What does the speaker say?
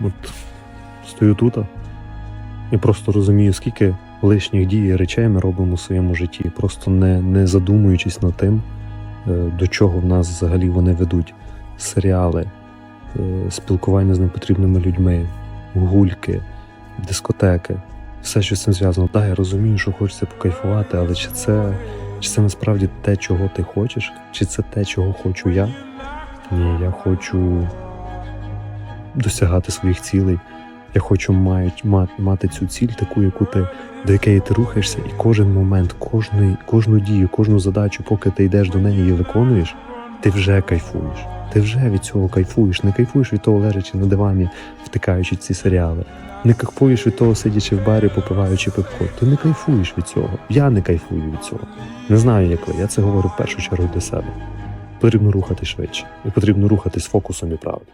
От стою тут і просто розумію, скільки лишніх дій і речей ми робимо у своєму житті, просто не, не задумуючись над тим, е, до чого в нас взагалі вони ведуть. Серіали, е, спілкування з непотрібними людьми, гульки, дискотеки, все, що з цим зв'язано. Так, я розумію, що хочеться покайфувати, але чи це, чи це насправді те, чого ти хочеш, чи це те, чого хочу я? Ні, я хочу досягати своїх цілей. Я хочу мають, ма- мати цю ціль, таку, яку ти, до якої ти рухаєшся, і кожен момент, кожну, кожну дію, кожну задачу, поки ти йдеш до неї і виконуєш, ти вже кайфуєш. Ти вже від цього кайфуєш. Не кайфуєш від того, лежачи на дивані, втикаючи ці серіали. Не кайфуєш від того, сидячи в барі, попиваючи пивко. Ти не кайфуєш від цього. Я не кайфую від цього. Не знаю, як ви. Я це говорю в першу чергу для себе. Потрібно рухати швидше. І потрібно рухати з фокусом і правильно.